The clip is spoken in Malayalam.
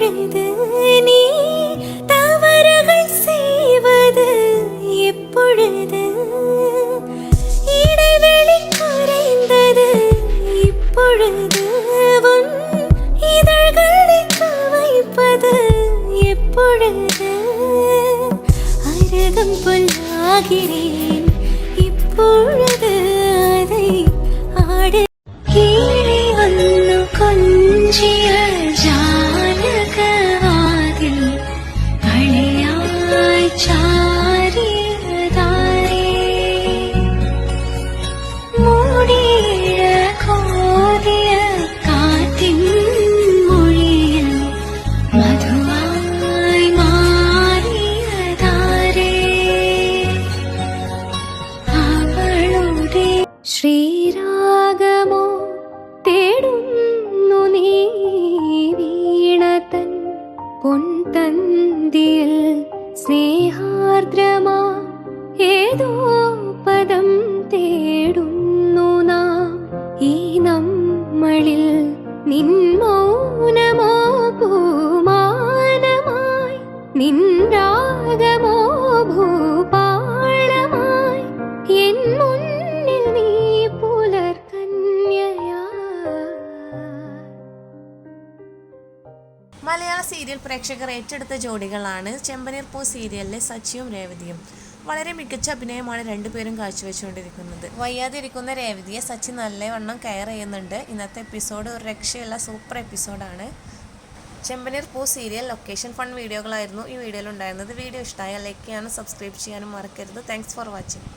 பொழுது நீ தவறுகள் செய்வது எப்பொழுது இடைவெளி குறைந்தது இப்பொழுது. உன் இதழ்களை வைப்பது எப்பொழுது அருகம் புல்லாகிறேன் இப்பொழுது. എൻ മുന്നിൽ നീ മലയാള സീരിയൽ പ്രേക്ഷകർ ഏറ്റെടുത്ത ജോഡികളാണ് ചെമ്പനീർ പൂ സീരിയലിലെ സച്ചിയും രേവതിയും. വളരെ മികച്ച അഭിനയമാണ് രണ്ടുപേരും കാഴ്ചവെച്ചുകൊണ്ടിരിക്കുന്നത്. വയ്യാതിരിക്കുന്ന രേവതിയെ സച്ചിൻ നല്ലവണ്ണം കെയർ ചെയ്യുന്നുണ്ട്. ഇന്നത്തെ എപ്പിസോഡ് ഒരു രക്ഷയുള്ള സൂപ്പർ എപ്പിസോഡാണ് ചെമ്പനീർ പൂ സീരിയൽ ലൊക്കേഷൻ ഫൺ വീഡിയോകളായിരുന്നു ഈ വീഡിയോയിൽ ഉണ്ടായിരുന്നത് വീഡിയോ ഇഷ്ടമായ ലൈക്ക് ചെയ്യാനും സബ്സ്ക്രൈബ് ചെയ്യാനും മറക്കരുത്. Thanks for watching